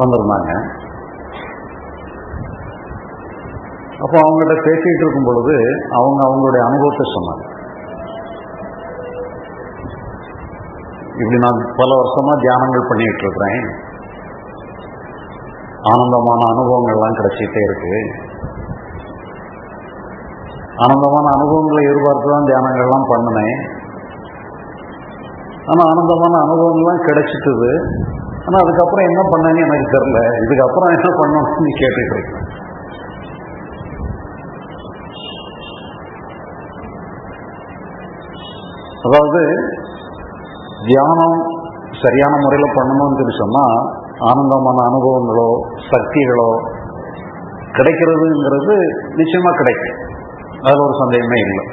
வந்திருந்தாங்க. அப்போ அவங்ககிட்ட பேசிட்டு இருக்கும் பொழுது அவங்க அவங்களுடைய அனுபவத்தை சொன்னாங்க. இப்படி நான் பல வருஷமா தியானங்கள் பண்ணிட்டு இருக்கிறேன். ஆனந்தமான அனுபவங்கள்லாம் கிடைச்சிட்டே இருக்கு. ஆனந்தமான அனுபவங்களை எதிர்பார்த்து தான் தியானங்கள்லாம் பண்ணினேன். ஆனால் ஆனந்தமான அனுபவங்கள்லாம் கிடைச்சிட்டுது. ஆனால் அதுக்கப்புறம் என்ன பண்ணேன்னு எனக்கு தெரில இதுக்கப்புறம் என்ன பண்ணணும்னு கேட்டுட்டு இருக்க. அதாவது தியானம் சரியான முறையில் பண்ணணும்னு சொல்லி சொன்னால் ஆனந்தமான அனுபவங்களோ சக்திகளோ கிடைக்கிறதுங்கிறது நிச்சயமாக கிடைக்கும். அதில் ஒரு சந்தேகமே இல்லை.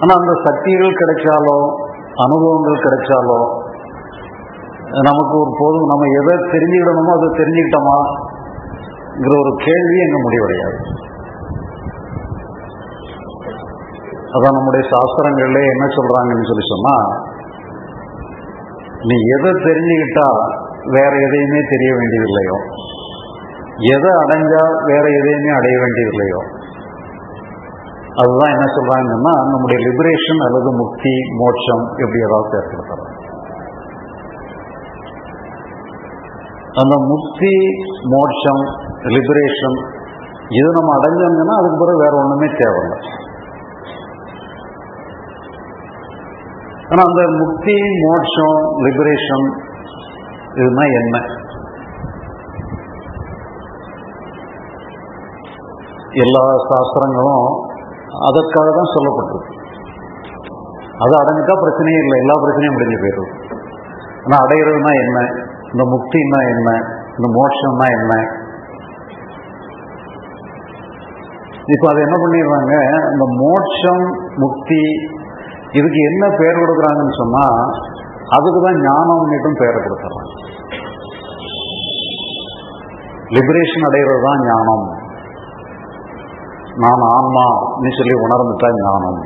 ஆனால் அந்த சக்திகள் கிடைச்சாலோ அனுபவங்கள் கிடைச்சாலோ நமக்கு ஒரு போதும் நம்ம எதை தெரிஞ்சுக்கிடணுமோ அதை தெரிஞ்சுக்கிட்டோமாங்கிற ஒரு கேள்வி எங்க முடிவடையாது. அதான் நம்முடைய சாஸ்திரங்கள்ல என்ன சொல்றாங்கன்னு சொல்லி சொன்னா நீ எதை தெரிஞ்சுக்கிட்டா வேற எதையுமே தெரிய வேண்டியதில்லையோ? எதை அடைஞ்சா வேற எதையுமே அடைய வேண்டியதில்லையோ? அதுதான் என்ன சொல்றாங்கன்னா நம்முடைய லிபரேஷன் அல்லது முக்தி மோட்சம் எப்படி ஏதாவது ஏற்படுத்தலாம் அந்த முக்தி மோட்சம் லிபரேஷன் இது நம்ம அடைஞ்சோம்னா அதுக்கு பிறகு வேற ஒண்ணுமே தேவையில்லை. ஆனா அந்த முக்தி மோட்சம் லிபரேஷன் இதுனா என்ன? எல்லா சாஸ்திரங்களும் அதற்காக தான் சொல்லப்பட்டிருக்கு. அது அடைஞ்சிட்டா பிரச்சனையே இல்லை. எல்லா பிரச்சனையும் முடிஞ்சு போயிடும். ஆனால் அடையிறதுனா என்ன? இந்த முக்தின்னா என்ன? இந்த மோட்சம்னா என்ன? இப்போ அது என்ன பண்ணிடுறாங்க? இந்த மோட்சம் முக்தி இதுக்கு என்ன பெயர் கொடுக்குறாங்கன்னு சொன்னால் அதுக்கு தான் ஞானம்னுட்டும் பெயரை கொடுத்துட்றாங்க லிபரேஷன் அடைகிறது தான் ஞானம். நான் ஆன்மான்னு சொல்லி உணர்ந்துட்டா ஞானம்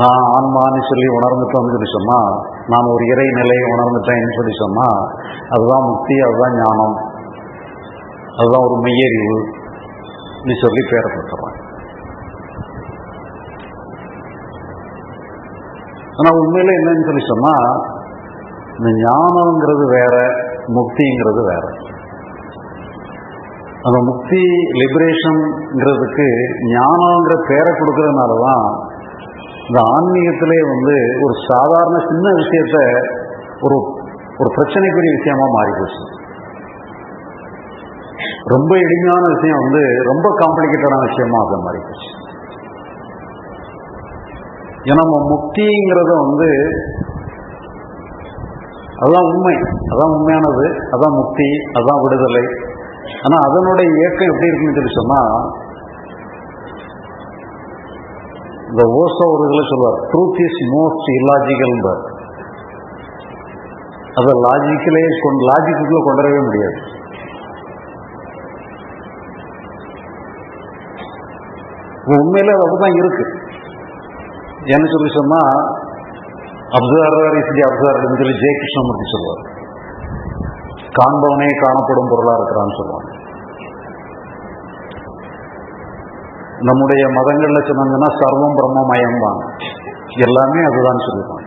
நான் ஆன்மான்னு சொல்லி உணர்ந்துட்டோம்னு சொல்லி சொன்னால் நான் ஒரு இறை நிலையை உணர்ந்துட்டேன்னு சொல்லி சொன்னால் அதுதான் முக்தி அதுதான் ஞானம். அதுதான் ஒரு மெய்யறிவு. நீ சொல்லி பேரை கொடுத்துறாங்க ஆனால் உண்மையில் என்னன்னு சொல்லி சொன்னால் இந்த ஞானங்கிறது வேற முக்திங்கிறது வேற. அந்த முக்தி லிபரேஷன்ங்கிறதுக்கு ஞானங்கிற பேரை கொடுக்கறதுனால தான் இந்த ஆன்மீகத்திலே வந்து ஒரு சாதாரண சின்ன விஷயத்த ஒரு ஒரு பிரச்சனைக்குரிய விஷயமா மாறி போச்சு ரொம்ப எளிமையான விஷயம் வந்து ரொம்ப காம்ப்ளிகேட்டடான விஷயமா அதை மாறி போச்சு ஏன்னா நம்ம முக்திங்கிறத வந்து அதான் உண்மை. அதான் உண்மையானது. அதான் முக்தி. அதான் விடுதலை. ஆனா அதனுடைய இயக்கம் எப்படி இருக்குன்னு சொல்லி சொன்னா இந்த ஓசோ ஒரு சொல்வார் ட்ரூத் இஸ் மோஸ்ட் இல்லாஜிக்கல் அதை லாஜிக்கலே கொண்டு லாஜிக்குள்ள கொண்டு வரவே முடியாது உண்மையில அது அப்படிதான் இருக்கு. என்ன சொல்லி சொன்னா அப்சர்வர் இஸ் தி அப்சர்வர் சொல்லி ஜெய கிருஷ்ணமூர்த்தி சொல்லுவார் காண்பவனே காணப்படும் பொருளா இருக்கிறான்னு சொல்லுவாங்க நம்முடைய மதங்கள்ல சொன்னாங்கன்னா சர்வம் பிரம்மமயம் தான் எல்லாமே அதுதான் சொல்லுவாங்க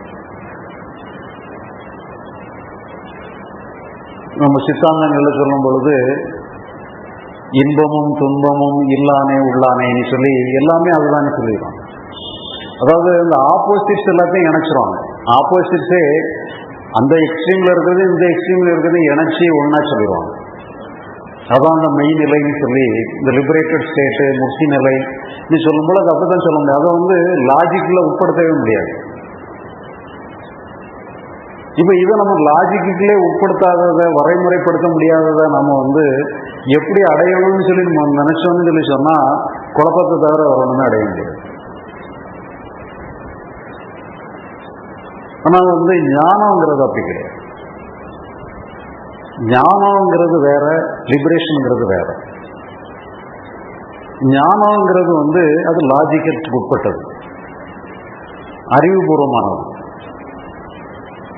நம்ம சித்தாந்தங்கள்ல சொல்லும் பொழுது இன்பமும் துன்பமும் இல்லானே உள்ளானேன்னு சொல்லி எல்லாமே அதுதான் சொல்லிடுவாங்க அதாவது இந்த ஆப்போசிட்ஸ் எல்லாத்தையும் இணைச்சிருவாங்க. ஆப்போசிட்ஸே அந்த எக்ஸ்ட்ரீம்ல இருக்கிறது இந்த எக்ஸ்ட்ரீம்ல இருக்கிறது இணைச்சி ஒன்னா சொல்லிடுவாங்க அதான் அந்த மெய் நிலைன்னு சொல்லி இந்த லிபரேட்டட் ஸ்டேட்டு முக்தி நிலை நீ சொல்லும்போது அது அப்படிதான் சொல்ல முடியும் அதை வந்து லாஜிக்கில் உட்படுத்தவே முடியாது. இப்போ இதை நம்ம லாஜிக்கிலே உட்படுத்தாததை வரைமுறைப்படுத்த முடியாததை நம்ம வந்து எப்படி அடையணும்னு சொல்லி நம்ம நினைச்சோம்னு சொல்லி சொன்னால் குழப்பத்தை தவிர வரணும்னு அடைய முடியாது. ஆனால் வந்து ஞானங்கிறது அப்படி கிடையாது. ஞானங்கிறது வேற லிபரேஷனுங்கிறது வேற. ஞானங்கிறது வந்து அது லாஜிக்கு உட்பட்டது. அறிவுபூர்வமானது.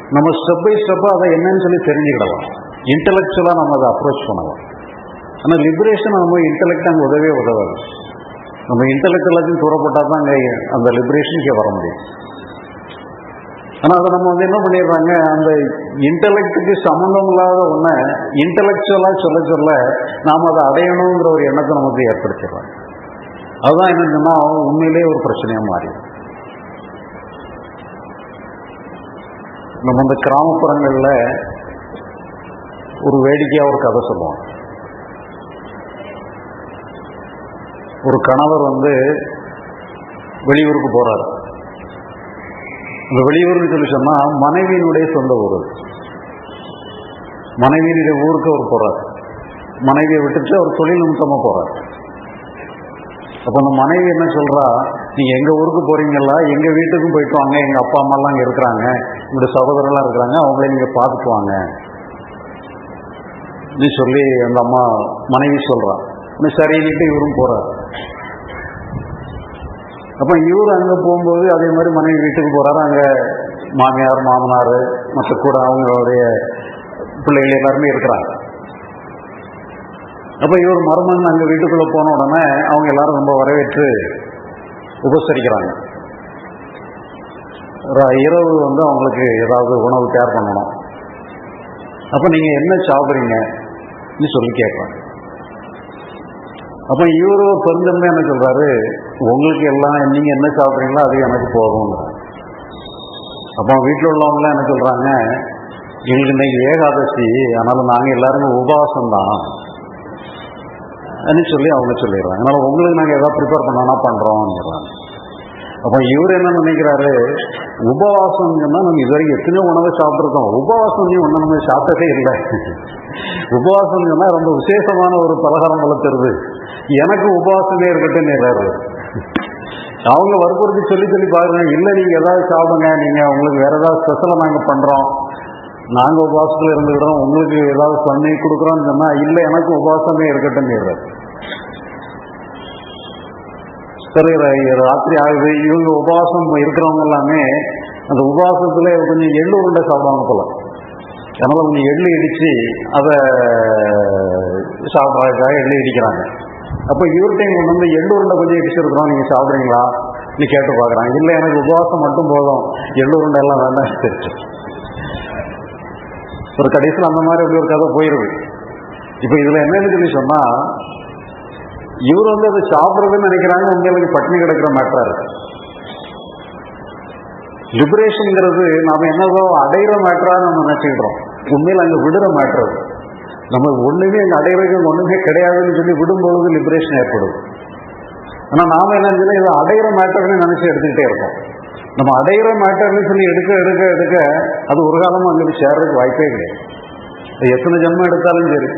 நம்ம ஸ்டெப் பை ஸ்டெப்பாக அதை என்னன்னு சொல்லி தெரிஞ்சுக்கிடலாம். இன்டலெக்சுவலாக நம்ம அதை அப்ரோச் பண்ணலாம். ஆனால் லிபரேஷன் நம்ம இன்டலெக்ட் அங்கே உதவே உதவாது. நம்ம இன்டலெக்ட் எல்லாத்தையும் தூரப்பட்டால் தான் அங்கே அந்த லிபரேஷனுக்கே வர முடியும். ஆனால் அதை நம்ம வந்து என்ன பண்ணிடுறாங்க அந்த இன்டலெக்டுக்கு சம்மந்தம் இல்லாத ஒன்றை இன்டலெக்சுவலாக சொல்ல சொல்ல நாம் அதை அடையணுங்கிற ஒரு எண்ணத்தை நமக்கு ஏற்படுத்திடுறாங்க. அதுதான் என்ன சொன்னால் உண்மையிலே ஒரு பிரச்சனையாக மாறிடும். நம்ம இந்த கிராமப்புறங்களில் ஒரு வேடிக்கையாக ஒரு கதை சொல்லுவோம். ஒரு கணவர் வந்து வெளியூருக்கு போகிறாரு இந்த வெளியூர்னு சொல்லி சொன்னா மனைவியினுடைய சொந்த ஊர். மனைவியினுடைய ஊருக்கு அவர் போறார். மனைவியை விட்டுட்டு அவர் தொழில் நிமித்தமா போறார். அப்ப அந்த மனைவி என்ன சொல்றா நீங்க எங்க ஊருக்கு போறீங்களா எங்க வீட்டுக்கும் போயிட்டு வாங்க எங்க அப்பா அம்மா எல்லாம் இருக்கிறாங்க உங்களுடைய சகோதரெல்லாம் இருக்கிறாங்க அவங்கள நீங்க பார்த்துட்டு வாங்க. நீ சொல்லி அந்த அம்மா மனைவி சொல்றா. உடனே சரின்னுட்டு இவரும் போறார். அப்ப இவர் அங்க போகும்போது அதே மாதிரி மனைவி வீட்டுக்கு போறாரு. அங்க மாமியார் மாமனார் மற்ற கூட அவங்களுடைய பிள்ளைகள் எல்லாருமே இருக்கிறாங்க. அப்ப இவர் மருமகன் அங்க வீட்டுக்குள்ள போன உடனே அவங்க எல்லாரும் ரொம்ப வரவேற்று உபசரிக்கிறாங்க. இரவு வந்து அவங்களுக்கு ஏதாவது உணவு தயார் பண்ணணும். அப்ப நீங்க என்ன சாப்பிடுறீங்க? சொல்லி கேட்பாங்க. அப்ப இவரு பெருந்தன்மை என்ன சொல்றாரு? உங்களுக்கு எல்லாம் நீங்க என்ன சாப்பிட்றீங்களோ அது எனக்கு போதும். அப்போ வீட்டில் உள்ளவங்களாம் என்ன சொல்றாங்க? எங்களுக்கு இன்னைக்கு ஏகாதசி அதனால நாங்கள் எல்லாருமே உபவாசம் தான் சொல்லி அவங்க சொல்லிடுறாங்க. அதனால உங்களுக்கு நாங்கள் ஏதாவது ப்ரிப்பேர் பண்ணோம்னா பண்ணுறோம்ங்கிறாங்க அப்போ இவர் என்ன நினைக்கிறாரு? உபவாசம் நம்ம இது வரைக்கும் எத்தனையோ உணவை சாப்பிட்ருக்கோம் உபவாசம் நீ ஒன்றும் நம்ம சாப்பிட்டதே இல்லை. உபவாசம் சொன்னால் ரொம்ப விசேஷமான ஒரு பலகாரம் வளர்த்துறது எனக்கு உபவாசமே இருக்கட்டும் நேராரு அவங்க வற்புறுத்தி சொல்லி சொல்லி பாருங்க. இல்லை நீங்க ஏதாவது சாப்பிடுங்க. நீங்க உங்களுக்கு வேற ஏதாவது ஸ்பெஷலாக நாங்கள் பண்றோம். நாங்க உபவாசத்தில் இருந்துக்கிறோம். உங்களுக்கு ஏதாவது பண்ணி கொடுக்குறோம்னு சொன்னா இல்லை எனக்கு உபவாசமே இருக்கட்டும் நேராரு சரி ராத்திரி ஆகுது. இவங்க உபவாசம் இருக்கிறவங்க எல்லாமே அந்த உபவாசத்தில் கொஞ்சம் எள்ளு உருண்டை சாப்பிடுவாங்க போல. அதனால கொஞ்சம் எள்ளு இடிச்சு அதை சாப்பிட்றதுக்காக எள்ளு இடிக்கிறாங்க. அப்போ இவர்கிட்டையும் கொண்டு வந்து எள்ளு உருண்டை கொஞ்சம் இடிச்சிருக்கிறோம் நீங்க சாப்பிட்றீங்களா? நீ கேட்டு பார்க்குறாங்க இல்லை எனக்கு உபவாசம் மட்டும் போதும். எள்ளு உருண்டை எல்லாம் வேண்டாம். தெரிஞ்சு ஒரு கடைசியில் அந்த மாதிரி அப்படி ஒரு கதை போயிருது. இப்போ இதுல என்னன்னு சொல்லி சொன்னா இவர் வந்து அதை சாப்பிட்றதுன்னு நினைக்கிறாங்க. உங்களுக்கு பட்டினி கிடக்கிற மேட்டராக இருக்கு. லிபரேஷனுங்கிறது நாம என்னதோ அடையிற மேட்டராக நம்ம நினச்சிக்கிறோம் உண்மையில் அங்க விடுற மேட்டர் நம்ம ஒண்ணுமே அங்க ஒண்ணுமே கிடையாதுன்னு சொல்லி விடும்பொழுது லிபரேஷன் ஏற்படும். ஆனா நாம என்ன சொல்லி இதை அடையிற மேட்டர்னு நினைச்சு எடுத்துக்கிட்டே இருக்கோம் நம்ம அடையிற மேட்டர்னு சொல்லி எடுக்க எடுக்க எடுக்க அது ஒரு காலமாக அங்கே போய் சேர்றதுக்கு வாய்ப்பே கிடையாது. எத்தனை ஜென்மம் எடுத்தாலும் சரி.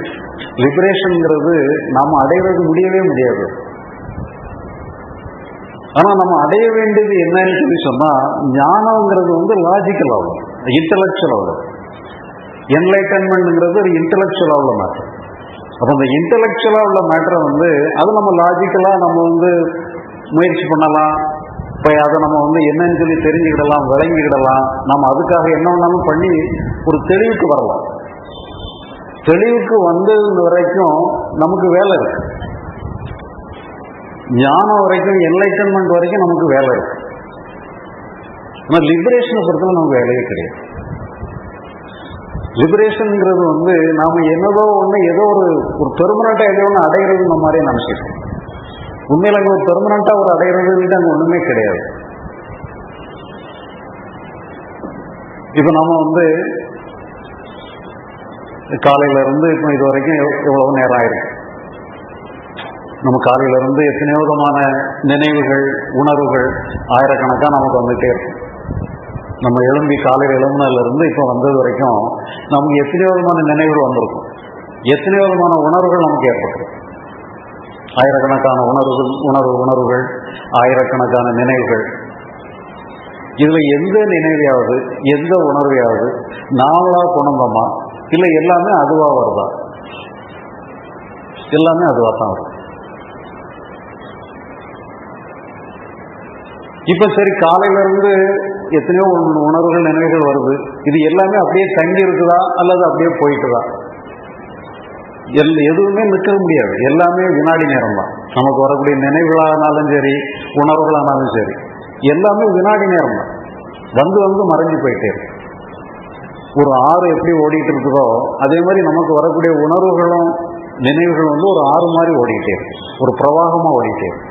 லிபரேஷன்ங்கிறது நாம அடையிறதுக்கு முடியவே முடியாது. ஆனா நம்ம அடைய வேண்டியது என்னன்னு சொல்லி சொன்னா ஞானம்ங்கிறது வந்து லாஜிக்கல் ஆகும். இன்டலெக்சுவல் ஆகும். என்லைட்டன்மெண்ட்ங்கிறது ஒரு இன்டலெக்சுவலாக உள்ள மேட்டர் அப்போ அந்த இன்டலெக்சுவலாக உள்ள மேட்டரை வந்து அது நம்ம லாஜிக்கலாக நம்ம வந்து முயற்சி பண்ணலாம். இப்போ அதை நம்ம வந்து என்னன்னு சொல்லி தெரிஞ்சுக்கிடலாம் விளங்கிக்கிடலாம். நம்ம அதுக்காக என்ன வேணாலும் பண்ணி ஒரு தெளிவுக்கு வரலாம். தெளிவுக்கு வந்தது வரைக்கும் நமக்கு வேலை இருக்கு. ஞானம் வரைக்கும் என்லைட்டன்மெண்ட் வரைக்கும் நமக்கு வேலை இருக்கு. ஆனால் லிபரேஷனை பொறுத்தவரை நமக்கு வேலையே கிடையாது. லிபரேஷன்ங்கிறது வந்து நாம் என்னதோ ஒன்று ஏதோ ஒரு ஒரு பெர்மனண்ட்டாக ஏதோ ஒன்று அடைகிறதுங்கிற மாதிரியே நினைச்சிருக்கோம். உண்மையில் அங்கே ஒரு பெர்மனண்ட்டாக ஒரு அடைகிறதுன்ட்டு அங்கே ஒன்றுமே கிடையாது. இப்போ நாம் வந்து காலையிலேருந்து இப்போ இது வரைக்கும் எவ்வளோ எவ்வளவு நேரம் ஆயிருக்கு. நம்ம காலையிலேருந்து எத்தனையோ விதமான நினைவுகள் உணர்வுகள் ஆயிரக்கணக்காக நமக்கு வந்துகிட்டே இருக்கும் நம்ம எழும்பி காலையில் எழும்புனதுலேருந்து இப்போ வந்தது வரைக்கும் நமக்கு எத்தனையோ விதமான நினைவுகள் வந்திருக்கும். எத்தனையோ விதமான உணர்வுகள் நமக்கு ஏற்பட்டிருக்கும் ஆயிரக்கணக்கான உணர்வுகள் உணர்வு உணர்வுகள் ஆயிரக்கணக்கான நினைவுகள். இதில் எந்த நினைவையாவது எந்த உணர்வையாவது நாமளா குணந்தமா இல்லை எல்லாமே அதுவாக வருதா? எல்லாமே அதுவாக தான் வரும் இப்போ சரி காலையில இருந்து எத்தனையோ உணர்வுகள் நினைவுகள் வருது. இது எல்லாமே அப்படியே தங்கி இருக்குதா அல்லது அப்படியே போயிட்டுதா? எல் எதுவுமே நிற்க முடியாது. எல்லாமே வினாடி நேரம் தான் நமக்கு வரக்கூடிய நினைவுகளானாலும் சரி உணர்வுகளானாலும் சரி எல்லாமே வினாடி நேரம் தான் வந்து வந்து மறைஞ்சு போயிட்டே இருக்கு. ஒரு ஆறு எப்படி ஓடிட்டு இருக்குதோ அதே மாதிரி நமக்கு வரக்கூடிய உணர்வுகளும் நினைவுகள் வந்து ஒரு ஆறு மாதிரி ஓடிக்கிட்டே இருக்கு. ஒரு பிரவாகமா ஓடிட்டே இருக்கு.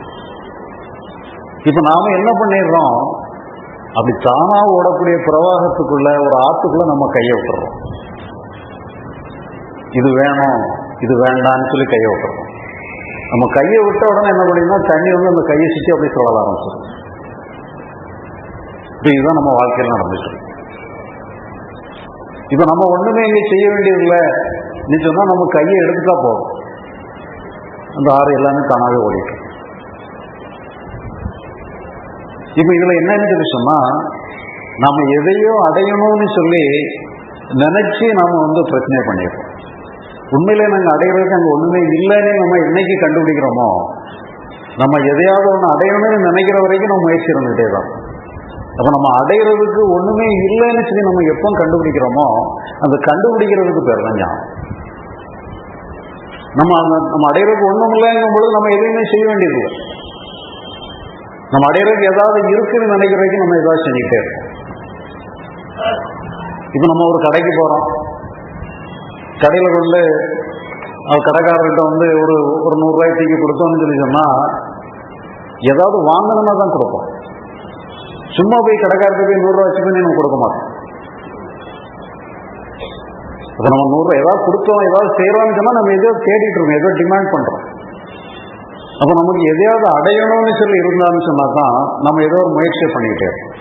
இப்போ நாம என்ன பண்ணிடுறோம்? அப்படி தானா ஓடக்கூடிய பிரவாகத்துக்குள்ள ஒரு ஆத்துக்குள்ள நம்ம கையை விட்டுறோம். இது வேணும் இது வேண்டாம்னு சொல்லி கையை விட்டுறோம். நம்ம கையை விட்ட உடனே என்ன பண்ணிங்கன்னா தண்ணி வந்து அந்த கையை சுற்றி அப்படியே சுழல ஆரம்பிச்சிடும். இப்போ இதுதான் நம்ம வாழ்க்கையில் நடந்துச்சு இப்போ நம்ம ஒன்றுமே இங்கே செய்ய வேண்டியதில்லை. நீ சொன்னால் நம்ம கையை எடுத்துட்டா போதும். அந்த ஆறு எல்லாமே தானாகவே ஓடிட்டு இப்போ இதுல என்னன்னு சொல்லி சொன்னா நாம எதையோ அடையணும்னு சொல்லி நினைச்சு நாம வந்து பிரச்சனை பண்ணிடுறோம் உண்மையிலே நாங்க அடையிறதுக்கு அங்க ஒண்ணுமே இல்லைன்னு நம்ம என்னைக்கு கண்டுபிடிக்கிறோமோ நம்ம எதையாவது ஒன்று அடையணும்னு நினைக்கிற வரைக்கும் நம்ம முயற்சி இருந்துகிட்டே தான். அப்ப நம்ம அடையிறதுக்கு ஒண்ணுமே இல்லைன்னு சொல்லி நம்ம எப்போ கண்டுபிடிக்கிறோமோ அந்த கண்டுபிடிக்கிறதுக்கு பேர் தான் ஞானம். நம்ம நம்ம அடையிறதுக்கு ஒண்ணும் இல்லைங்கும் பொழுது நம்ம எதையுமே செய்ய வேண்டியது இல்லை. நம்ம அடையிறதுக்கு ஏதாவது இருக்குன்னு நினைக்கிற வரைக்கும் நம்ம ஏதாவது செஞ்சுக்கிட்டே இருக்கோம். இப்போ நம்ம ஒரு கடைக்கு போறோம். கடையில கொண்டு அவர் கடைக்காரர்கிட்ட வந்து ஒரு ஒரு நூறுரூவாய் தூக்கி கொடுத்தோம்னு சொல்லி சொன்னா ஏதாவது வாங்கணும்னா தான் கொடுப்போம். சும்மா போய் கடைக்காரர்கிட்ட போய் நூறுரூவா வச்சுக்கணும் நம்ம கொடுக்க மாட்டோம். அப்போ நம்ம நூறுரூவா ஏதாவது கொடுத்தோம் ஏதாவது செய்கிறோம்னு சொன்னா நம்ம எதோ தேடிட்டு இருக்கோம் ஏதோ டிமாண்ட் பண்றோம். அப்போ நமக்கு எதையாவது அடையணும்னு சொல்லி இருந்தான்னு சொன்னால் தான் நம்ம ஏதோ ஒரு முயற்சியை பண்ணிக்கிட்டே இருக்கோம்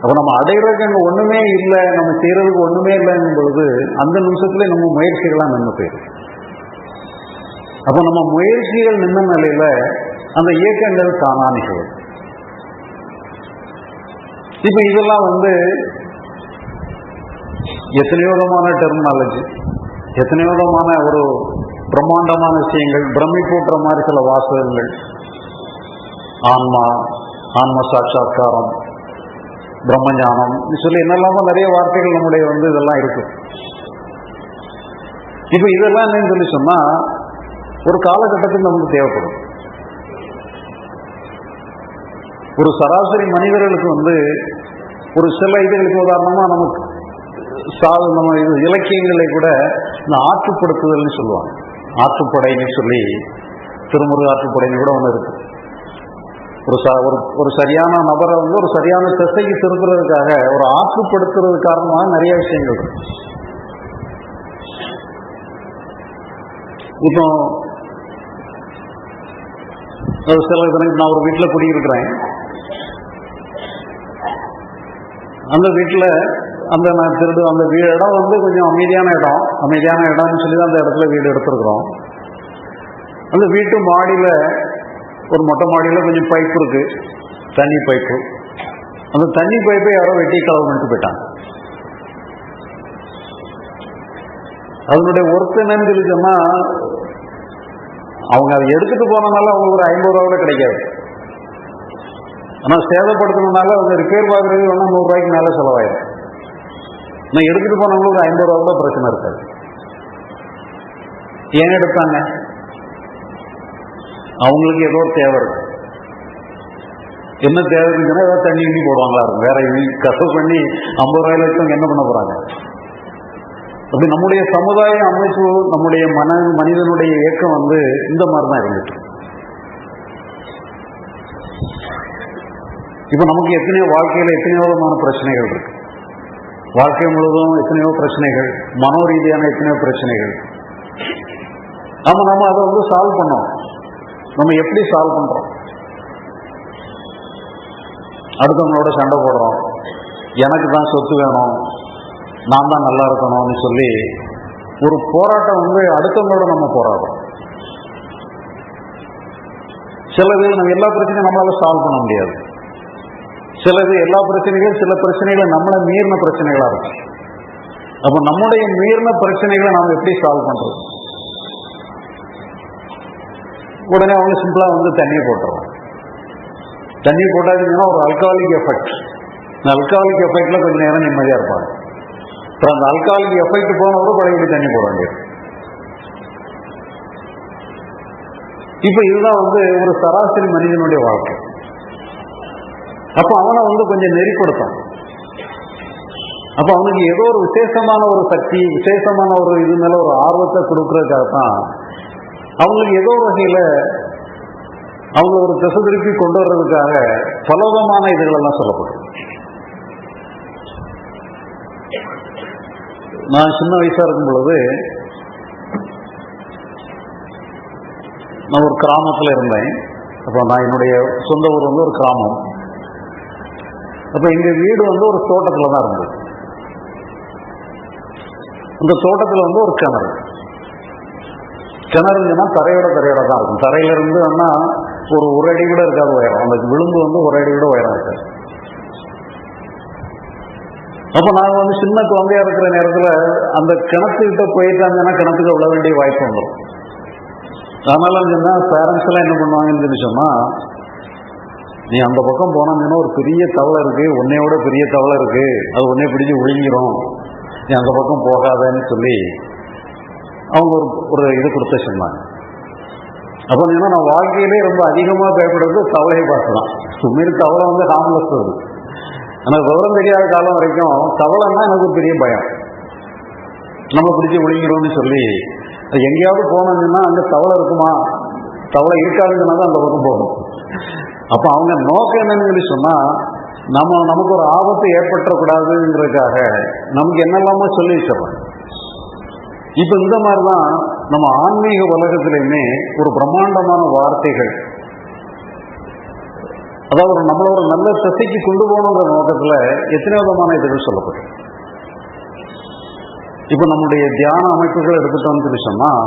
அப்போ நம்ம அடையிறதுக்கு அங்கே ஒண்ணுமே இல்லை நம்ம செய்யறதுக்கு ஒண்ணுமே இல்லைங்கும் பொழுது அந்த நிமிஷத்துல நம்ம முயற்சிகள்லாம் நின்று போயிடும். அப்போ நம்ம முயற்சிகள் நின்ன நிலையில அந்த இயக்கங்கள் தானானிகள் இப்போ இதெல்லாம் வந்து எத்தனையோ விதமான டெர்மினாலஜி எத்தனையோ விதமான ஒரு பிரம்மாண்டமான விஷயங்கள் பிரமிப்பூட்டுற மாதிரி சில வாசகங்கள். ஆன்மா ஆன்ம சாட்சா்காரம் பிரம்மஞானம் சொல்லி என்னெல்லாமோ நிறைய வார்த்தைகள் நம்முடைய வந்து இதெல்லாம் இருக்கு. இப்போ இதெல்லாம் என்னன்னு சொல்லி சொன்னா ஒரு காலகட்டத்தில் நமக்கு தேவைப்படும். ஒரு சராசரி மனிதர்களுக்கு வந்து ஒரு சில இதுகளுக்கு உதாரணமா நமக்கு சாது நம்ம இது இலக்கியங்களை கூட இந்த ஆற்றுப்படுத்துதல்னு சொல்லுவாங்க. ஆற்றுப்படைன்னு சொல்லி திருமுருக ஆற்றுப்படைன்னு கூட ஒன்று இருக்கு. ஒரு ச ஒரு ஒரு சரியான நபரை வந்து ஒரு சரியான திசைக்கு திருப்புறதுக்காக ஒரு ஆற்றுப்படுத்துறது காரணமாக நிறைய விஷயங்கள் இருக்கு. இப்போ சில இதற்கு நான் ஒரு வீட்டில் குடியிருக்கிறேன். அந்த வீட்டில் அந்த நான் திருடு அந்த வீடு இடம் வந்து கொஞ்சம் அமைதியான இடம். அமைதியான இடம்னு சொல்லி தான் அந்த இடத்துல வீடு எடுத்திருக்கிறோம். அந்த வீட்டு மாடியில் ஒரு மொட்டை மாடியில் கொஞ்சம் பைப் இருக்குது தண்ணி பைப்பு அந்த தண்ணி பைப்பை யாரோ வெட்டி களவு பண்ணிட்டு போயிட்டாங்க. அதனுடைய ஒர்க் என்னன்னு சொல்லி அவங்க அதை எடுத்துகிட்டு போனதுனால அவங்களுக்கு ஒரு ஐம்பது ரூபா கூட கிடைக்காது. ஆனால் சேதப்படுத்தினதுனால அவங்க ரிப்பேர் பார்க்குறது வேணா நூறுரூவாய்க்கு மேலே செலவாயிடும் நான் எடுத்துட்டு போனவங்களுக்கு ஒரு ஐம்பது ரூபா கூட பிரச்சனை இருக்காது. ஏன் எடுத்தாங்க அவங்களுக்கு ஏதோ ஒரு தேவை இருக்கு. என்ன தேவை இருக்குன்னா ஏதோ தண்ணி கிண்ணி போடுவாங்களா இருக்கும். வேற கசவு பண்ணி ஐம்பது ரூபாயில வச்சவங்க என்ன பண்ண போறாங்க? அப்படி நம்முடைய சமுதாய அமைப்பு நம்முடைய மன மனிதனுடைய இயக்கம் வந்து இந்த மாதிரி தான் இருந்துட்டு இப்ப நமக்கு எத்தனையோ வாழ்க்கையில எத்தனையோ விதமான பிரச்சனைகள் இருக்கு. வாழ்க்கை முழுவதும் எத்தனையோ பிரச்சனைகள் மனோ ரீதியான எத்தனையோ பிரச்சனைகள். ஆமா நம்ம அதை வந்து சால்வ் பண்ணோம். நம்ம எப்படி சால்வ் பண்றோம்? அடுத்தவங்களோட சண்டை போடுறோம். எனக்கு தான் சொத்து வேணும். நான் தான் நல்லா இருக்கணும்னு சொல்லி ஒரு போராட்டம் வந்து அடுத்தவங்களோட நம்ம போராடுறோம். சிலது நம்ம எல்லா பிரச்சனையும் நம்மளால சால்வ் பண்ண முடியாது. சிலது எல்லா பிரச்சனைகளும் சில பிரச்சனைகள் நம்மளை மீறின பிரச்சனைகளா இருக்கும். அப்போ நம்முடைய மீறின பிரச்சனைகளை நாம் எப்படி சால்வ் பண்ணுறோம் உடனே அவங்க சிம்பிளா வந்து தண்ணியை போட்டுறோம் தண்ணி போட்டாச்சுன்னா ஒரு அல்காலிக் எஃபெக்ட் இந்த அல்காலிக் எஃபெக்ட்ல கொஞ்சம் நேரம் நிம்மதியா இருப்பாங்க. அப்புறம் அந்த அல்காலிக் எஃபெக்ட் போனவரும் பழையபடி தண்ணி போட வேண்டியது. இப்போ இதுதான் வந்து ஒரு சராசரி மனிதனுடைய வாழ்க்கை. அப்ப அவனை வந்து கொஞ்சம் நெறிப்படுத்தான் அப்ப அவனுக்கு ஏதோ ஒரு விசேஷமான ஒரு சக்தி விசேஷமான ஒரு இது மேல ஒரு ஆர்வத்தை கொடுக்கறதுக்காக தான் அவங்களுக்கு ஏதோ ஒரு வகையில அவங்க ஒரு திசை திருப்பி கொண்டு வர்றதுக்காக பலவிதமான இதுகள் எல்லாம் சொல்லப்படும். நான் சின்ன வயசா இருக்கும் பொழுது நான் ஒரு கிராமத்தில் இருந்தேன். அப்போ நான் என்னுடைய சொந்த ஊர் வந்து ஒரு கிராமம். அப்போ எங்கள் வீடு வந்து ஒரு தோட்டத்தில் தான் இருந்தது. அந்த தோட்டத்தில் வந்து ஒரு கிணறு. கிணறுங்கன்னா தரையோட தரையோட தான் இருக்கும். தரையிலிருந்து வேணா ஒரு ஒரு அடி கூட இருக்காது உயரம். அந்த விளிம்பு வந்து ஒரு அடி கூட உயரம் இருக்காது. அப்போ நாங்கள் வந்து சின்ன குழந்தையா இருக்கிற நேரத்தில் அந்த கிணத்துக்கிட்ட போயிட்டாங்கன்னா கிணத்துக்கு விழ வேண்டிய வாய்ப்பு வந்துடும் அதனால என்ன பேரண்ட்ஸ் எல்லாம் என்ன பண்ணுவாங்கன்னு சொல்லி நீ அந்த பக்கம் போனீங்கன்னா ஒரு பெரிய தவளை இருக்கு உன்னையோட பெரிய தவளை இருக்கு. அது உன்னை பிடிச்சி ஒழுங்கிரும் நீ அந்த பக்கம் போகாதன்னு சொல்லி அவங்க ஒரு ஒரு இது கொடுத்த சொன்னாங்க. அப்போ ஏன்னா நான் வாழ்க்கையிலே ரொம்ப அதிகமாக பயப்படுறது தவளையை பார்த்து தான் உண்மையில தவளை வந்து ஹார்ம்லெஸ் அது. ஆனால் விவரம் தெரியாத காலம் வரைக்கும் தவளைன்னா எனக்கு ஒரு பெரிய பயம். நம்ம பிடிச்சி விழுங்கிறோம்னு சொல்லி அது எங்கேயாவது போனோம்னா அங்கே தவளை இருக்குமா? தவளை இருக்காதுன்னா தான் அந்த பக்கம் போகணும். அப்போ அவங்க நோக்கம் என்னன்னு சொல்லி சொன்னால் நம்ம நமக்கு ஒரு ஆபத்து ஏற்பட்டக்கூடாதுங்கிறதுக்காக நமக்கு என்னெல்லாமோ சொல்லி வச்சிடறோம். இப்போ இந்த மாதிரி தான் நம்ம ஆன்மீக உலகத்திலையுமே ஒரு பிரம்மாண்டமான வார்த்தைகள். அதாவது ஒரு நம்மள ஒரு நல்ல திசைக்கு கொண்டு போகணுங்கிற நோக்கத்தில் எத்தனை விதமான இதுகள் சொல்லப்படும் இப்போ நம்முடைய தியான அமைப்புகள் எடுத்துட்டோம்னு சொல்லி சொன்னால்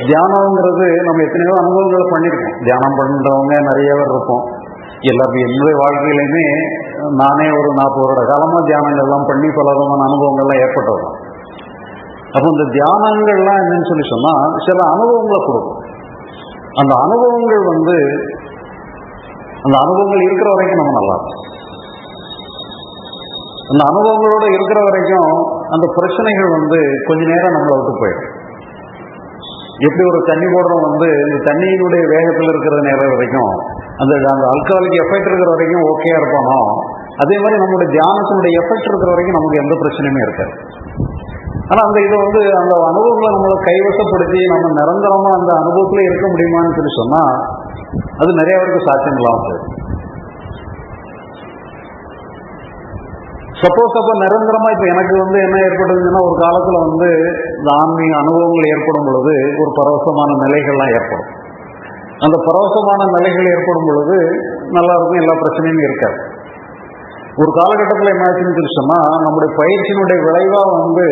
தியானம்ங்கிறது நம்ம எத்தனையோ அனுபவங்களை பண்ணியிருக்கோம். தியானம் பண்ணுறவங்க நிறைய பேர் இருப்போம். எல்லாருக்கும் என்னுடைய வாழ்க்கையிலையுமே நானே ஒரு நாற்பது வருட காலமாக தியானங்கள்லாம் பண்ணி பல விதமான அனுபவங்கள்லாம் ஏற்பட்டது. அப்போ இந்த தியானங்கள்லாம் என்னன்னு சொல்லி சொன்னா சில அனுபவங்களை கொடுக்கும். அந்த அனுபவங்கள் வந்து அந்த அனுபவங்கள் இருக்கிற வரைக்கும் நம்ம நல்லா இருக்கும் அந்த அனுபவங்களோட இருக்கிற வரைக்கும் அந்த பிரச்சனைகள் வந்து கொஞ்ச நேரம் நம்மளை விட்டு போயிடும். எப்படி ஒரு தண்ணி போடுறோம் வந்து இந்த தண்ணியினுடைய வேகத்தில் இருக்கிற நேரம் வரைக்கும் அந்த அந்த அல்காலிக் எஃபெக்ட் இருக்கிற வரைக்கும் ஓகேயா இருப்பானோ? அதே மாதிரி நம்மளுடைய தியானத்தினுடைய எஃபெக்ட் இருக்கிற வரைக்கும் நமக்கு எந்த பிரச்சனையுமே இருக்காது. ஆனால் அந்த இதை வந்து அந்த அனுபவங்களை நம்மளை கைவசப்படுத்தி நம்ம நிரந்தரமாக அந்த அனுபவத்தில் இருக்க முடியுமான்னு சொல்லி சொன்னால் அது நிறைய பேருக்கு சாத்தியம் இல்லாமல் போயிடும் சப்போஸ் அப்போ நிரந்தரமா இப்போ எனக்கு வந்து என்ன ஏற்படுதுன்னா ஒரு காலத்தில் வந்து இந்த ஆன்மீக அனுபவங்கள் ஏற்படும் பொழுது ஒரு பரவசமான நிலைகள்லாம் ஏற்படும். அந்த பரவசமான நிலைகள் ஏற்படும் பொழுது நல்லா இருக்கும் எல்லா பிரச்சனையும் இருக்காது. ஒரு காலகட்டத்தில் என்ன ஆச்சுன்னு சொல்லி நம்முடைய பயிற்சியினுடைய விளைவாக வந்து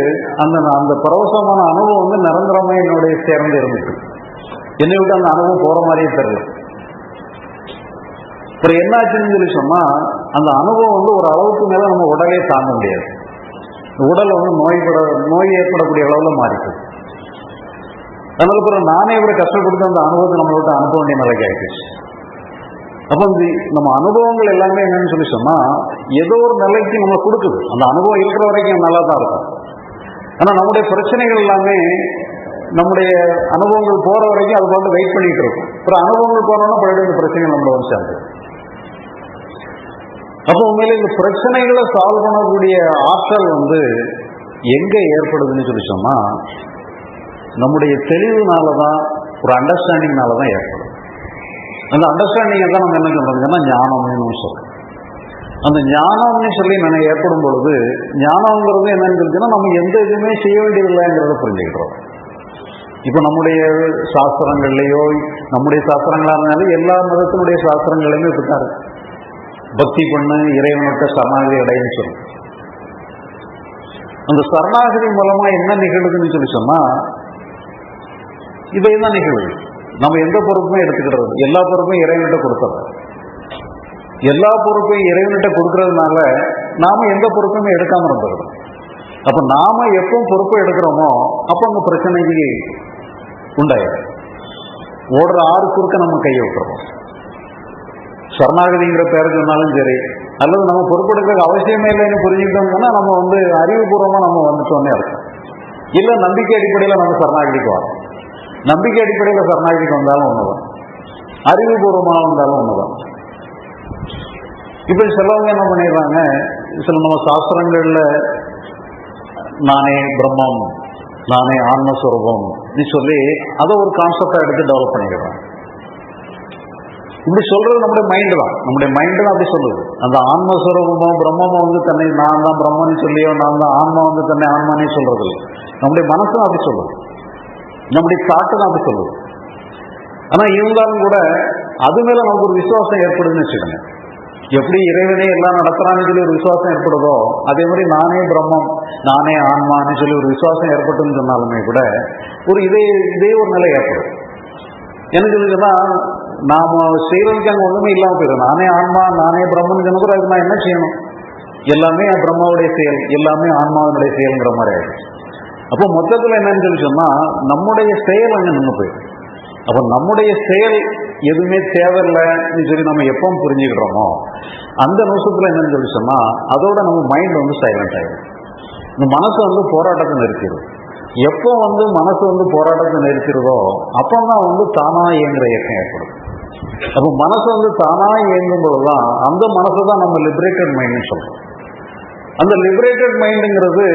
அந்த அந்த பரவசமான அனுபவம் வந்து நிரந்தரமாக என்னுடைய சேர்ந்து இருந்துச்சு. என்னை விட்டு அந்த அனுபவம் போகிற மாதிரியே தெரியல. அப்புறம் என்ன ஆச்சுன்னு சொல்லி சொன்னா அந்த அனுபவம் வந்து ஒரு அளவுக்கு மேல நம்ம உடலே தாங்க முடியாது. உடல் வந்து நோய்பட நோய் ஏற்படக்கூடிய அளவுல மாறிக்கும் அதனால பிறகு நானே இவரை கஷ்டப்படுத்த அந்த அனுபவத்தை நம்மளோட அனுபவம் அனுப்ப வேண்டிய நிலைக்கு ஆயிடுச்சு அப்போ இந்த நம்ம அனுபவங்கள் எல்லாமே என்னன்னு சொல்லி சொன்னா ஏதோ ஒரு நிலைக்கு நம்ம கொடுக்குது. அந்த அனுபவம் இருக்கிற வரைக்கும் நல்லா தான் இருக்கும் ஆனா நம்முடைய பிரச்சனைகள் எல்லாமே நம்முடைய அனுபவங்கள் போற வரைக்கும் அது போட்டு வெயிட் பண்ணிட்டு இருக்கும். அப்புறம் அனுபவங்கள் போனோம்னா பழைய பிரச்சனைகள் நம்மள வந்து சேர்ந்து அப்போ உண்மையில இந்த பிரச்சனைகளை சால்வ் பண்ணக்கூடிய ஆற்றல் வந்து எங்க ஏற்படுதுன்னு சொல்லி சொன்னா நம்முடைய தெளிவுனால தான் ஒரு அண்டர்ஸ்டாண்டிங்னால தான் ஏற்படும். அந்த அண்டர்ஸ்டாண்டிங்கை தான் நம்ம என்ன சொல்றோம்னா ஞானம்னு சொல்றோம். அந்த ஞானம்னு சொல்லி நம்ம ஏற்படும் பொழுது ஞானம்ங்கிறது என்னன்னு சொல்லிச்சுன்னா நம்ம எந்த இதுவுமே செய்ய வேண்டியதில்லைங்கிறத புரிஞ்சுக்கிறோம் இப்போ நம்முடைய சாஸ்திரங்கள்லையோ நம்முடைய சாஸ்திரங்களாக இருந்தாலும் எல்லா மதத்தினுடைய சாஸ்திரங்களையுமே இப்படித்தான் இருக்கு. பக்தி பண்ணு இறைவனுக்கு சரணாகதி அடைன்னு சொல்லும் அந்த சரணாகதி மூலமா என்ன நிகழுதுன்னு சொல்லி சொன்னா இதே தான் நிகழ்வு நம்ம எந்த பொறுப்புமே எடுத்துக்கிறது எல்லா பொறுப்பும் இறைவன்கிட்ட கொடுத்துறோம். எல்லா பொறுப்பையும் இறைவன்கிட்ட கொடுக்கறதுனால நாம எந்த பொறுப்புமே எடுக்காம இருந்துருது. அப்ப நாம எப்போ பொறுப்பு எடுக்கிறோமோ அப்போ அந்த பிரச்சனைக்கு உண்டாயிடும் ஓடுற ஆறு குறுக்க நம்ம கையை விட்டுறோம் சரணாகதிங்கிற பேரை சொன்னாலும் சரி அல்லது நம்ம பொறுப்பெடுக்கிற அவசியமே இல்லைன்னு புரிஞ்சுக்கிட்டோம்னா நம்ம வந்து அறிவுபூர்வமாக நம்ம வந்துட்டோன்னே இருக்கும் இல்லை நம்பிக்கை அடிப்படையில் நம்ம சரணாகதிக்கு வரோம் நம்பிக்கை அடிப்படையில் சரணாகதிக்கு வந்தாலும் ஒன்றுதான் அறிவுபூர்வமாக வந்தாலும் ஒன்றுதான் இப்படி சிலவங்க என்ன பண்ணிடுறாங்க சில நம்ம சாஸ்திரங்களில் நானே பிரம்மம் நானே ஆன்மஸ்வரூபம் நீ சொல்லி அதை ஒரு கான்செப்டாக எடுத்து டெவலப் பண்ணிடுறாங்க. இப்படி சொல்றது நம்முடைய மைண்டு தான். நம்முடைய மைண்டு தான் அப்படி சொல்லுது அந்த ஆன்மஸ்வரூபமோ பிரம்மமோ வந்து தன்னை நான் தான் பிரம்மன்னு சொல்லியோ நான் தான் ஆன்மா வந்து தன்னை ஆன்மானே சொல்றது இல்லை நம்முடைய மனசும் அப்படி சொல்லுது நம்முடைய தாட்டு தான் அப்படி சொல்லுது ஆனா இருந்தாலும் கூட அது மேல நமக்கு ஒரு விசுவாசம் ஏற்படுதுன்னு வச்சுக்கோங்க. எப்படி இறைவனே எல்லாம் நடத்துறான்னு சொல்லி ஒரு விசுவாசம் ஏற்படுதோ அதே மாதிரி நானே பிரம்மம் நானே ஆன்மான்னு சொல்லி ஒரு விசுவாசம் ஏற்பட்டுன்னு சொன்னாலுமே கூட ஒரு இதே இதே ஒரு நிலை ஏற்படும். என்ன சொல்லுதுன்னா நாம செய்யறதுக்கு அங்க ஒண்ணுமே இல்லாம போயிடும். நானே ஆன்மா நானே பிரம்மன் சொன்ன கூட அதுக்கு நான் என்ன செய்யணும்? எல்லாமே பிரம்மாவுடைய செயல். எல்லாமே ஆன்மாவினுடைய செயல்ங்கிற மாதிரி ஆயிடுச்சு அப்போ மொத்தத்துல என்னன்னு சொல்லி சொன்னா நம்முடைய செயல் அங்க நின்று போயிடும். அப்போ நம்முடைய செயல் எதுவுமே தேவையில்லைன்னு சொல்லி நம்ம எப்போ புரிஞ்சுக்கிறோமோ அந்த நிமிஷத்துல என்னன்னு சொல்லி சொன்னா அதோட நம்ம மைண்ட் வந்து சைலண்ட் ஆயிடும். இந்த மனசு வந்து போராட்டத்தை நிறுத்திடும். எப்போ வந்து மனசு வந்து போராட்டத்தை நிறுத்திடுதோ அப்பதான் வந்து தானா இயங்குற இயக்கம் ஏற்படும். அப்போ மனசு வந்து தானா இயங்கும் போதுதான் அந்த மனசு தான் நம்ம லிபரேட்டட் மைண்ட்னு சொல்றோம். அந்த லிபரேட்டட் மைண்டுங்கிறது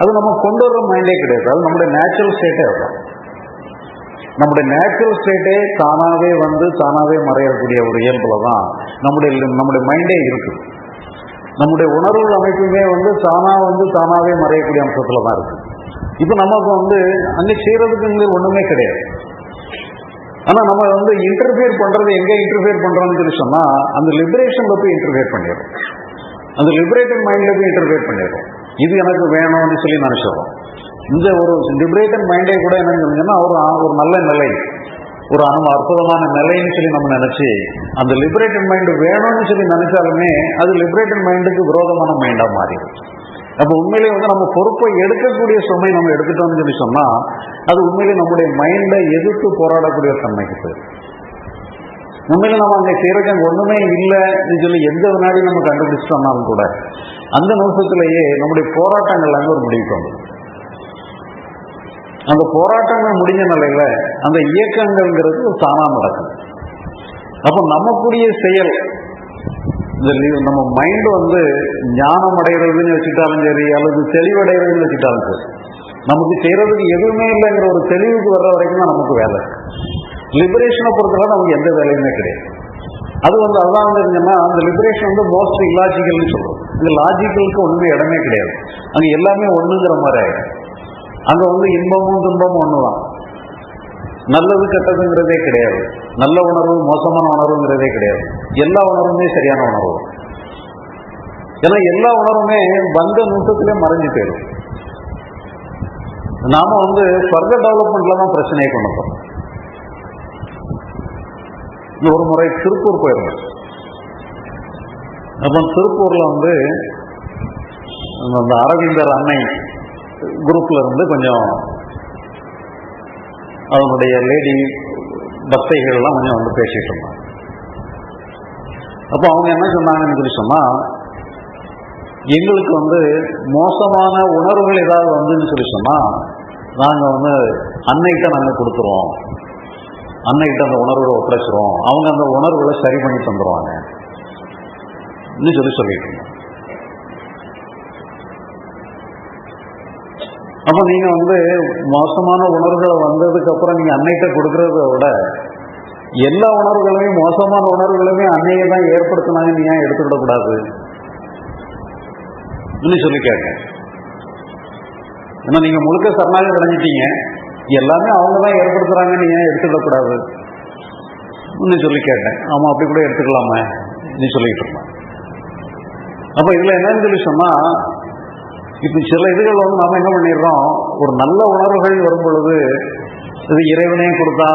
அது நம்ம கொண்டு வர்ற மைண்டே கிடையாது. அது நம்முடைய நேச்சுரல் ஸ்டேட்டே அதுதான் நம்முடைய நேச்சுரல் ஸ்டேட்டே தானாவே வந்து தானாவே மறையக்கூடிய ஒரு இயல்புல தான் நம்முடைய நம்முடைய மைண்டே இருக்கு. நம்முடைய உணர்வு அமைப்புமே வந்து தானா வந்து தானாவே மறையக்கூடிய அம்சத்துல தான் இருக்கு. இப்ப நமக்கு வந்து அங்கே செய்யறதுக்கு ஒண்ணுமே கிடையாது. ஆனா நம்ம வந்து இன்டர்ஃபியர் பண்றது எங்க இன்டர்ஃபியர் பண்றோம்னு சொல்லி சொன்னா அந்த லிபரேஷன்ல போய் இன்டர்ஃபியர் பண்ணிடுறோம். அந்த லிபரேட்டட் மைண்ட்ல போய் இன்டர்ஃபியர் பண்ணிடுறோம். இது எனக்கு வேணும்னு சொல்லி நினைச்சிடுறோம் இந்த ஒரு லிபரேட்டட் மைண்டே கூட என்னன்னு சொன்னீங்கன்னா ஒரு ஒரு நல்ல நிலை ஒரு அனு அற்புதமான நிலைன்னு சொல்லி நம்ம நினைச்சு அந்த லிபரேட்டட் மைண்டு வேணும்னு சொல்லி நினைச்சாலுமே அது லிபரேட்டட் மைண்டுக்கு விரோதமான மைண்டா மாறிடும். அப்போ உண்மையிலேயே வந்து நம்ம பொறுப்பை எடுக்கக்கூடிய சுமை நம்ம எடுத்துட்டோம்னு சொல்லி சொன்னா அது உண்மையிலே நம்முடைய மைண்டை எதிர்த்து போராடக்கூடிய தன்மைக்கு போயிடும் உண்மையில நம்ம அங்கே செய்யறதுக்கு அங்கே ஒண்ணுமே இல்லைன்னு சொல்லி எந்த வினாடி நம்ம கண்டுபிடிச்சிட்டோம்னாலும் கூட அந்த நிமிஷத்திலேயே நம்முடைய போராட்டங்கள் அங்கே ஒரு முடிவுக்கு வந்துடும் அந்த போராட்டங்கள் முடிஞ்ச நிலையில அந்த இயக்கங்கள்ங்கிறது ஒரு தானா நடக்கும் அப்போ நமக்குரிய செயல் இந்த நம்ம மைண்ட் வந்து ஞானம் அடைகிறதுன்னு வச்சுட்டாலும் சரி அல்லது தெளிவடைகிறதுன்னு வச்சுட்டாலும் சரி நமக்கு செய்யறதுக்கு எதுவுமே இல்லைங்கிற ஒரு தெளிவுக்கு வர்ற வரைக்கும் தான் நமக்கு வேலை. லிபரேஷனை பொறுத்தவரை நமக்கு எந்த வேலையுமே கிடையாது. அது வந்து அதான் வந்து என்னன்னா அந்த லிபரேஷன் வந்து மோஸ்ட் இல்லாஜிக்கல்னு சொல்கிறோம் இந்த லாஜிக்கலுக்கு ஒன்றுமே இடமே கிடையாது. அங்கே எல்லாமே ஒண்ணுங்கிற மாதிரி ஆகிடும் அங்க வந்து இன்பமும் துன்பமும் ஒண்ணுதான். நல்லது கெட்டதுங்கிறதே கிடையாது. நல்ல உணர்வு மோசமான உணர்வுங்கிறதே கிடையாது. எல்லா உணர்வுமே சரியான உணர்வு ஏன்னா எல்லா உணர்வுமே வந்த நிமிஷத்திலே மறைஞ்சு போயிடும். நாம வந்து ஸ்வர்க டெவலப்மெண்ட்ல தான் பிரச்சனையை கொண்டு போறோம் ஒரு முறை திருப்பூர் போயிருந்தோம் அப்போ திருப்பூர்ல வந்து அந்த அரவிந்தர் அன்னை குரூப்ல இருந்து கொஞ்சம் அவனுடைய லேடி பக்தைகள்லாம் கொஞ்சம் வந்து பேசிட்டு இருந்தாங்க. அப்போ அவங்க என்ன சொன்னாங்கன்னு சொல்லி சொன்னா எங்களுக்கு வந்து மோசமான உணர்வுகள் ஏதாவது வந்துன்னு சொல்லி சொன்னா நாங்கள் வந்து அன்னைகிட்ட நாங்கள் கொடுத்துருவோம். அன்னைகிட்ட அந்த உணர்வுகளை ஒப்படைச்சிருவோம். அவங்க அந்த உணர்வுகளை சரி பண்ணி தந்துருவாங்க. இன்னும் சொல்லி சொல்லிட்டு இருந்தாங்க அப்ப நீங்க வந்து மோசமான உணர்வுகள் வந்ததுக்கு அப்புறம் நீங்க அன்னைகிட்ட கொடுக்கறத விட எல்லா உணர்வுகளுமே மோசமான உணர்வுகளுமே அன்னையை தான் ஏற்படுத்தினாங்க நீ ஏன் எடுத்துக்கிடக்கூடாது? இன்னும் சொல்லி கேட்டேன். ஏன்னா நீங்க முழுக்க சரணாகி அடைஞ்சிட்டீங்க. எல்லாமே அவங்க தான் ஏற்படுத்துறாங்க ஏன் எடுத்துக்கிடக்கூடாது இன்னும் சொல்லி கேட்டேன். ஆமா அப்படி கூட எடுத்துக்கலாமே. நீ சொல்லிட்டு இருந்தான் அப்ப இதுல என்னன்னு சொல்லி சொன்னா இப்போ சில இதுகள் வந்து நாம என்ன பண்ணிடுறோம்? ஒரு நல்ல உணர்வுகள் வரும் பொழுது இது இறைவனையும் கொடுத்தா